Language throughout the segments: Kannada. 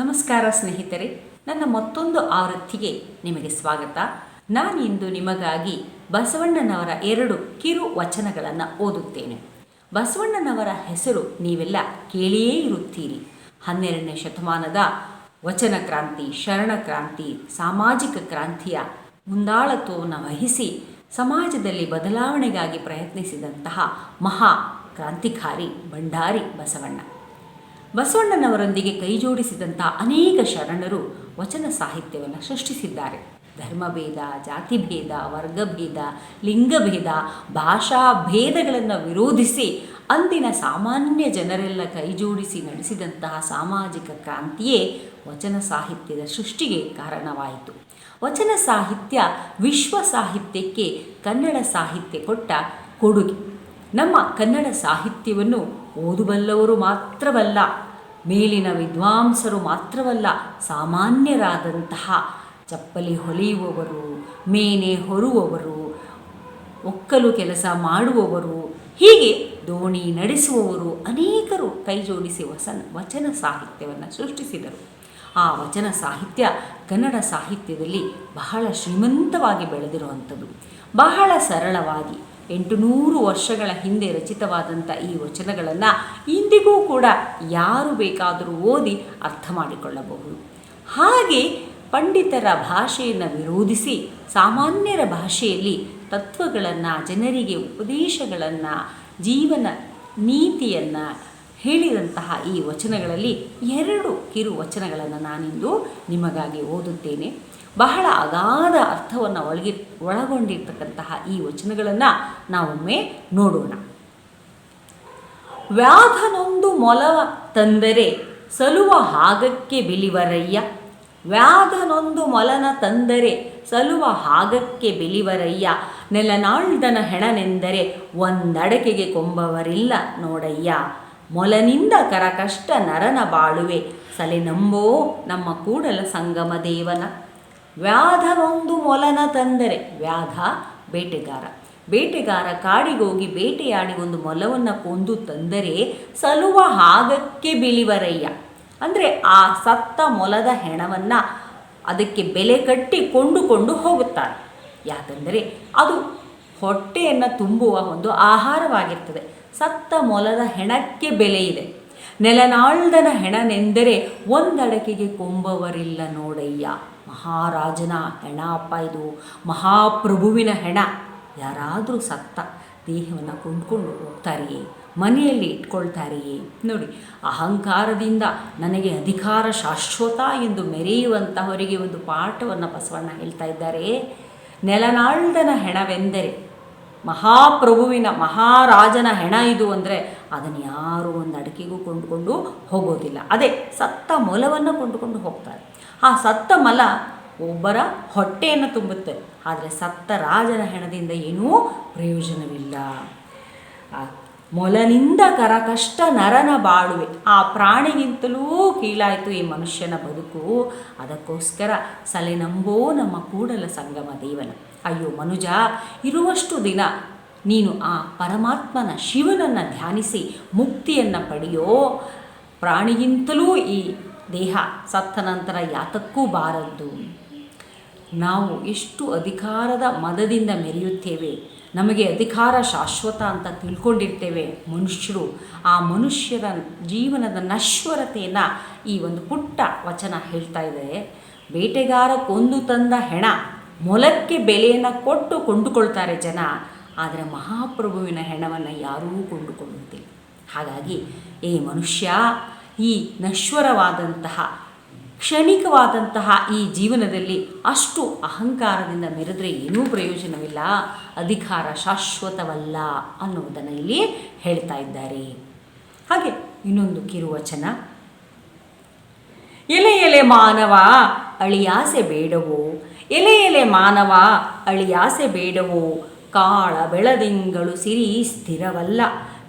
ನಮಸ್ಕಾರ ಸ್ನೇಹಿತರೆ, ನನ್ನ ಮತ್ತೊಂದು ಆವೃತ್ತಿಗೆ ನಿಮಗೆ ಸ್ವಾಗತ. ನಾನಿಂದು ನಿಮಗಾಗಿ ಬಸವಣ್ಣನವರ ಎರಡು ಕಿರು ವಚನಗಳನ್ನು ಓದುತ್ತೇನೆ. ಬಸವಣ್ಣನವರ ಹೆಸರು ನೀವೆಲ್ಲ ಕೇಳಿಯೇ ಇರುತ್ತೀರಿ. ಹನ್ನೆರಡನೇ ಶತಮಾನದ ವಚನ ಕ್ರಾಂತಿ, ಶರಣ ಕ್ರಾಂತಿ, ಸಾಮಾಜಿಕ ಕ್ರಾಂತಿಯ ಮುಂದಾಳತ್ವವನ್ನು ವಹಿಸಿ ಸಮಾಜದಲ್ಲಿ ಬದಲಾವಣೆಗಾಗಿ ಪ್ರಯತ್ನಿಸಿದಂತಹ ಮಹಾ ಕ್ರಾಂತಿಕಾರಿ ಭಂಡಾರಿ ಬಸವಣ್ಣ. ಬಸವಣ್ಣನವರೊಂದಿಗೆ ಕೈಜೋಡಿಸಿದಂಥ ಅನೇಕ ಶರಣರು ವಚನ ಸಾಹಿತ್ಯವನ್ನು ಸೃಷ್ಟಿಸಿದ್ದಾರೆ. ಧರ್ಮಭೇದ, ಜಾತಿಭೇದ, ವರ್ಗಭೇದ, ಲಿಂಗಭೇದ ಭಾಷಾ ಭೇದಗಳನ್ನು ವಿರೋಧಿಸಿ ಅಂದಿನ ಸಾಮಾನ್ಯ ಜನರೆಲ್ಲ ಕೈಜೋಡಿಸಿ ನಡೆಸಿದಂತಹ ಸಾಮಾಜಿಕ ಕ್ರಾಂತಿಯೇ ವಚನ ಸಾಹಿತ್ಯದ ಸೃಷ್ಟಿಗೆ ಕಾರಣವಾಯಿತು. ವಚನ ಸಾಹಿತ್ಯ ವಿಶ್ವ ಸಾಹಿತ್ಯಕ್ಕೆ ಕನ್ನಡ ಸಾಹಿತ್ಯ ಕೊಟ್ಟ ಕೊಡುಗೆ. ನಮ್ಮ ಕನ್ನಡ ಸಾಹಿತ್ಯವನ್ನು ಓದಬಲ್ಲವರು ಮಾತ್ರವಲ್ಲ, ಮೇಲಿನ ವಿದ್ವಾಂಸರು ಮಾತ್ರವಲ್ಲ, ಸಾಮಾನ್ಯರಾದಂತಹ ಚಪ್ಪಲಿ ಹೊಲಿಯುವವರು, ಮೇನೆ ಹೊರುವವರು, ಒಕ್ಕಲು ಕೆಲಸ ಮಾಡುವವರು, ಹೀಗೆ ದೋಣಿ ನಡೆಸುವವರು ಅನೇಕರು ಕೈಜೋಡಿಸಿ ವಸನ, ವಚನ ಸಾಹಿತ್ಯವನ್ನು ಸೃಷ್ಟಿಸಿದರು. ಆ ವಚನ ಸಾಹಿತ್ಯ ಕನ್ನಡ ಸಾಹಿತ್ಯದಲ್ಲಿ ಬಹಳ ಶ್ರೀಮಂತವಾಗಿ ಬೆಳೆದಿರುವಂಥದ್ದು. ಬಹಳ ಸರಳವಾಗಿ ಎಂಟುನೂರು ವರ್ಷಗಳ ಹಿಂದೆ ರಚಿತವಾದಂಥ ಈ ವಚನಗಳನ್ನು ಇಂದಿಗೂ ಕೂಡ ಯಾರು ಬೇಕಾದರೂ ಓದಿ ಅರ್ಥ ಮಾಡಿಕೊಳ್ಳಬಹುದು. ಹಾಗೆ ಪಂಡಿತರ ಭಾಷೆಯನ್ನು ವಿರೋಧಿಸಿ ಸಾಮಾನ್ಯರ ಭಾಷೆಯಲ್ಲಿ ತತ್ವಗಳನ್ನು, ಜನರಿಗೆ ಉಪದೇಶಗಳನ್ನು, ಜೀವನ ನೀತಿಯನ್ನು ಹೇಳಿದಂತಹ ಈ ವಚನಗಳಲ್ಲಿ ಎರಡು ಕಿರು ವಚನಗಳನ್ನು ನಾನಿಂದು ನಿಮಗಾಗಿ ಓದುತ್ತೇನೆ. ಬಹಳ ಅಗಾಧ ಅರ್ಥವನ್ನು ಒಳಗಿ, ಒಳಗೊಂಡಿರ್ತಕ್ಕಂತಹ ಈ ವಚನಗಳನ್ನು ನಾವೊಮ್ಮೆ ನೋಡೋಣ. ವ್ಯಾಧನೊಂದು ಮೊಲವ ತಂದರೆ ಸಲುವ ಹಾಗಕ್ಕೆ ಬಿಲಿವರಯ್ಯ. ವ್ಯಾಧನೊಂದು ಮೊಲನ ತಂದರೆ ಸಲುವ ಹಾಗಕ್ಕೆ ಬಿಲಿವರಯ್ಯ. ನೆಲನಾಳ್ದನ ಹೆಣನೆಂದರೆ ಒಂದಡಕೆಗೆ ಕೊಂಬವರಿಲ್ಲ ನೋಡಯ್ಯ. ಮೊಲನಿಂದ ಕರಕಷ್ಟ ನರನ ಬಾಳುವೆ. ಸಲೆ ನಂಬೋ ನಮ್ಮ ಕೂಡಲ ಸಂಗಮ ದೇವನ. ವ್ಯಾಧನೊಂದು ಮೊಲನ ತಂದರೆ ವ್ಯಾಧ ಬೇಟೆಗಾರ. ಬೇಟೆಗಾರ ಕಾಡಿಗೋಗಿ ಬೇಟೆಯಾಡಿ ಒಂದು ಮೊಲವನ್ನು ಕೊಂದು ತಂದರೆ ಸಲುವ ಹಾಗಕ್ಕೆ ಬಿಳಿವರಯ್ಯ. ಅಂದರೆ ಆ ಸತ್ತ ಮೊಲದ ಹೆಣವನ್ನು ಅದಕ್ಕೆ ಬೆಲೆ ಕಟ್ಟಿ ಕೊಂಡುಕೊಂಡು ಹೋಗುತ್ತಾರೆ ಯಾಕಂದರೆ ಅದು ಹೊಟ್ಟೆಯನ್ನು ತುಂಬುವ ಒಂದು ಆಹಾರವಾಗಿರ್ತದೆ. ಸತ್ತ ಮೊಲದ ಹೆಣಕ್ಕೆ ಬೆಲೆ ಇದೆ. ನೆಲನಾಳ್ದನ ಹೆಣನೆಂದರೆ ಒಂದಡಕೆಗೆ ಕೊಂಬವರಿಲ್ಲ ನೋಡಯ್ಯ. ಮಹಾರಾಜನ ಹೆಣ ಅಪ್ಪ ಇದು. ಮಹಾಪ್ರಭುವಿನ ಹೆಣ. ಯಾರಾದರೂ ಸತ್ತ ದೇಹವನ್ನು ಕೊಂಡ್ಕೊಂಡು ಹೋಗ್ತಾರೆಯೇ? ಮನೆಯಲ್ಲಿ ಇಟ್ಕೊಳ್ತಾರೆಯೇ? ನೋಡಿ, ಅಹಂಕಾರದಿಂದ ನನಗೆ ಅಧಿಕಾರ ಶಾಶ್ವತ ಎಂದು ಮೆರೆಯುವಂತಹವರಿಗೆ ಒಂದು ಪಾಠವನ್ನು ಬಸವಣ್ಣ ಹೇಳ್ತಾ ಇದ್ದಾರೆ. ನೆಲನಾಳ್ದನ ಹೆಣವೆಂದರೆ ಮಹಾಪ್ರಭುವಿನ ಮಹಾರಾಜನ ಹೆಣ ಇದು ಅಂದರೆ ಅದನ್ನು ಯಾರು ಒಂದು ಅಡಿಕೆಗೂ ಕೊಂಡುಕೊಂಡು ಹೋಗೋದಿಲ್ಲ. ಅದೇ ಸತ್ತ ಮೊಲವನ್ನು ಕೊಂಡುಕೊಂಡು ಹೋಗ್ತಾರೆ. ಆ ಸತ್ತ ಮಲ ಒಬ್ಬರ ಹೊಟ್ಟೆಯನ್ನು ತುಂಬುತ್ತೆ. ಆದರೆ ಸತ್ತ ರಾಜನ ಹೆಣದಿಂದ ಏನೂ ಪ್ರಯೋಜನವಿಲ್ಲ. ಮೊಲನಿಂದ ಕರಕಷ್ಟ ನರನ ಬಾಳುವೆ. ಆ ಪ್ರಾಣಿಗಿಂತಲೂ ಕೀಳಾಯಿತು ಈ ಮನುಷ್ಯನ ಬದುಕು. ಅದಕ್ಕೋಸ್ಕರ ಸಲೆ ನಂಬೋ ನಮ್ಮ ಕೂಡಲ ಸಂಗಮ ದೇವನ. ಅಯ್ಯೋ ಮನುಜ, ಇರುವಷ್ಟು ದಿನ ನೀನು ಆ ಪರಮಾತ್ಮನ ಶಿವನನ್ನು ಧ್ಯಾನಿಸಿ ಮುಕ್ತಿಯನ್ನು ಪಡೆಯೋ ಪ್ರಾಣಿಗಿಂತಲೂ ಈ ದೇಹ ಸತ್ತ ನಂತರ ಯಾತಕ್ಕೂ ಬಾರದ್ದು ನಾವು ಎಷ್ಟು ಅಧಿಕಾರದ ಮದದಿಂದ ಮೆರೆಯುತ್ತೇವೆ, ನಮಗೆ ಅಧಿಕಾರ ಶಾಶ್ವತ ಅಂತ ತಿಳ್ಕೊಂಡಿರ್ತೇವೆ ಮನುಷ್ಯರು. ಆ ಮನುಷ್ಯರ ಜೀವನದ ನಶ್ವರತೆಯನ್ನು ಈ ಒಂದು ಪುಟ್ಟ ವಚನ ಹೇಳ್ತಾ ಇದೆ. ಬೇಟೆಗಾರ ಕೊಂದು ತಂದ ಹೆಣ ಮೊಲಕ್ಕೆ ಬೆಲೆಯನ್ನು ಕೊಟ್ಟು ಕೊಂಡುಕೊಳ್ತಾರೆ ಜನ, ಆದರೆ ಮಹಾಪ್ರಭುವಿನ ಹೆಣವನ್ನು ಯಾರೂ ಕೊಂಡುಕೊಳ್ಳುವುದಿಲ್ಲ. ಹಾಗಾಗಿ, ಏ ಮನುಷ್ಯ, ಈ ನಶ್ವರವಾದಂತಹ, ಕ್ಷಣಿಕವಾದಂತಹ ಈ ಜೀವನದಲ್ಲಿ ಅಷ್ಟು ಅಹಂಕಾರದಿಂದ ಮೆರೆದ್ರೆ ಏನೂ ಪ್ರಯೋಜನವಿಲ್ಲ, ಅಧಿಕಾರ ಶಾಶ್ವತವಲ್ಲ ಅನ್ನುವುದನ್ನು ಇಲ್ಲಿ ಹೇಳ್ತಾ ಇದ್ದಾರೆ. ಹಾಗೆ ಇನ್ನೊಂದು ಕಿರುವಚನ. ಎಲೆ ಎಲೆ ಮಾನವ, ಅಳಿಯಾಸೆ ಬೇಡವೋ ಎಲೆ ಎಲೆ ಮಾನವ ಅಳಿಯಾಸೆ ಬೇಡವೋ? ಕಾಳ ಬೆಳದಿಂಗಳು ಸಿರಿ ಸ್ಥಿರವಲ್ಲ.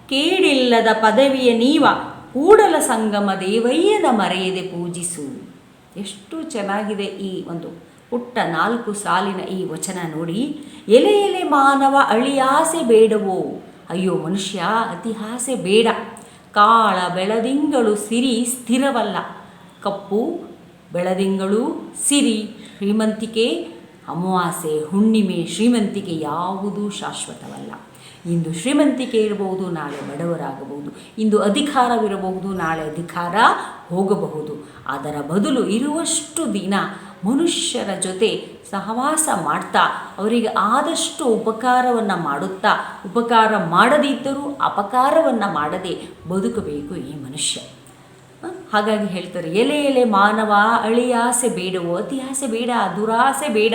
ಕೇಡಿಲ್ಲದ ಪದವಿಯ ನೀವ ಕೂಡಲ ಸಂಗಮ ದೇವಯ್ಯನ ಮರೆಯದೆ ಪೂಜಿಸು. ಎಷ್ಟು ಚೆನ್ನಾಗಿದೆ ಈ ಒಂದು ಪುಟ್ಟ ನಾಲ್ಕು ಸಾಲಿನ ಈ ವಚನ ನೋಡಿ. ಎಲೆ ಎಲೆ ಮಾನವ ಅಳಿಯಾಸೆ ಬೇಡವೋ? ಅಯ್ಯೋ ಮನುಷ್ಯ ಅತಿಹಾಸೆ ಬೇಡ. ಕಾಳ ಬೆಳದಿಂಗಳು ಸಿರಿ ಸ್ಥಿರವಲ್ಲ. ಕಪ್ಪು ಬೆಳದಿಂಗಳು ಸಿರಿ. ಶ್ರೀಮಂತಿಕೆ ಅಮಾವಾಸ್ಯೆ, ಹುಣ್ಣಿಮೆ, ಶ್ರೀಮಂತಿಕೆ ಯಾವುದೂ ಶಾಶ್ವತವಲ್ಲ. ಇಂದು ಶ್ರೀಮಂತಿಕೆ ಇರಬಹುದು, ನಾಳೆ ಬಡವರಾಗಬಹುದು. ಇಂದು ಅಧಿಕಾರವಿರಬಹುದು, ನಾಳೆ ಅಧಿಕಾರ ಹೋಗಬಹುದು. ಅದರ ಬದಲು ಇರುವಷ್ಟು ದಿನ ಮನುಷ್ಯರ ಜೊತೆ ಸಹವಾಸ ಮಾಡ್ತಾ, ಅವರಿಗೆ ಆದಷ್ಟು ಉಪಕಾರವನ್ನು ಮಾಡುತ್ತಾ, ಉಪಕಾರ ಮಾಡದಿದ್ದರೂ ಅಪಕಾರವನ್ನು ಮಾಡದೆ ಬದುಕಬೇಕು ಈ ಮನುಷ್ಯ? ಹಾಗಾಗಿ ಹೇಳ್ತಾರೆ, ಎಲೆ ಎಲೆ, ಮಾನವ ಅಳಿಯಾಸೆ ಬೇಡವೋ ಆಸೆ ಬೇಡ, ದುರಾಸೆ ಬೇಡ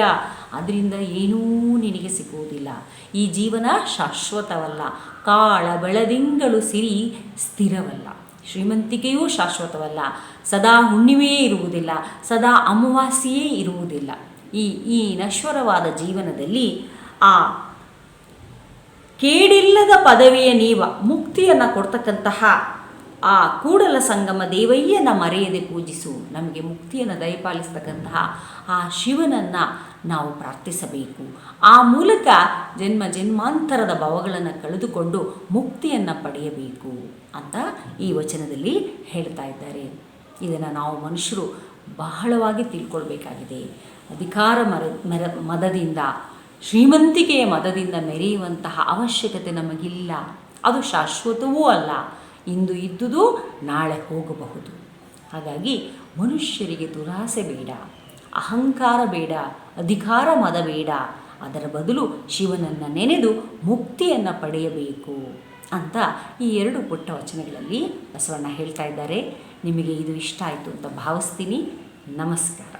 ಅದರಿಂದ ಏನೂ ನಿನಗೆ ಸಿಗುವುದಿಲ್ಲ. ಈ ಜೀವನ ಶಾಶ್ವತವಲ್ಲ, ಕಾಳ ಬೆಳದಿಂಗಳು ಸಿರಿ ಸ್ಥಿರವಲ್ಲ. ಶ್ರೀಮಂತಿಕೆಯೂ ಶಾಶ್ವತವಲ್ಲ, ಸದಾ ಹುಣ್ಣಿಮೆಯೇ ಇರುವುದಿಲ್ಲ, ಸದಾ ಅಮಾವಾಸ್ಯೆಯೇ ಇರುವುದಿಲ್ಲ. ಈ ಈ ನಶ್ವರವಾದ ಜೀವನದಲ್ಲಿ ಆ ಕೇಡಿಲ್ಲದ ಪದವಿಯ ನೀವ ಮುಕ್ತಿಯನ್ನು ಕೊಡ್ತಕ್ಕಂತಹ ಆ ಕೂಡಲ ಸಂಗಮ ದೇವಯ್ಯನ ಮರೆಯದೆ ಪೂಜಿಸು. ನಮಗೆ ಮುಕ್ತಿಯನ್ನು ದಯಪಾಲಿಸ್ತಕ್ಕಂತಹ ಆ ಶಿವನನ್ನು ನಾವು ಪ್ರಾರ್ಥಿಸಬೇಕು. ಆ ಮೂಲಕ ಜನ್ಮ ಜನ್ಮಾಂತರದ ಭಾವಗಳನ್ನು ಕಳೆದುಕೊಂಡು ಮುಕ್ತಿಯನ್ನು ಪಡೆಯಬೇಕು ಅಂತ ಈ ವಚನದಲ್ಲಿ ಹೇಳ್ತಾ ಇದ್ದಾರೆ. ಇದನ್ನು ನಾವು ಮನುಷ್ಯರು ಬಹಳವಾಗಿ ತಿಳ್ಕೊಳ್ಬೇಕಾಗಿದೆ. ಅಧಿಕಾರ ಮರ ಮರ, ಮದದಿಂದ, ಶ್ರೀಮಂತಿಕೆಯ ಮದದಿಂದ ಮೆರೆಯುವಂತಹ ಅವಶ್ಯಕತೆ ನಮಗಿಲ್ಲ. ಅದು ಶಾಶ್ವತವೂ ಅಲ್ಲ. ಇಂದು ಇದ್ದುದು ನಾಳೆ ಹೋಗಬಹುದು. ಹಾಗಾಗಿ ಮನುಷ್ಯರಿಗೆ ದುರಾಸೆ ಬೇಡ, ಅಹಂಕಾರ ಬೇಡ, ಅಧಿಕಾರ ಮದ ಬೇಡ. ಅದರ ಬದಲು ಶಿವನನ್ನು ನೆನೆದು ಮುಕ್ತಿಯನ್ನು ಪಡೆಯಬೇಕು ಅಂತ ಈ ಎರಡು ಪುಟ್ಟ ವಚನಗಳಲ್ಲಿ ಬಸವಣ್ಣ ಹೇಳ್ತಾ ಇದ್ದಾರೆ. ನಿಮಗೆ ಇದು ಇಷ್ಟ ಆಯಿತು ಅಂತ ಭಾವಿಸ್ತೀನಿ. ನಮಸ್ಕಾರ.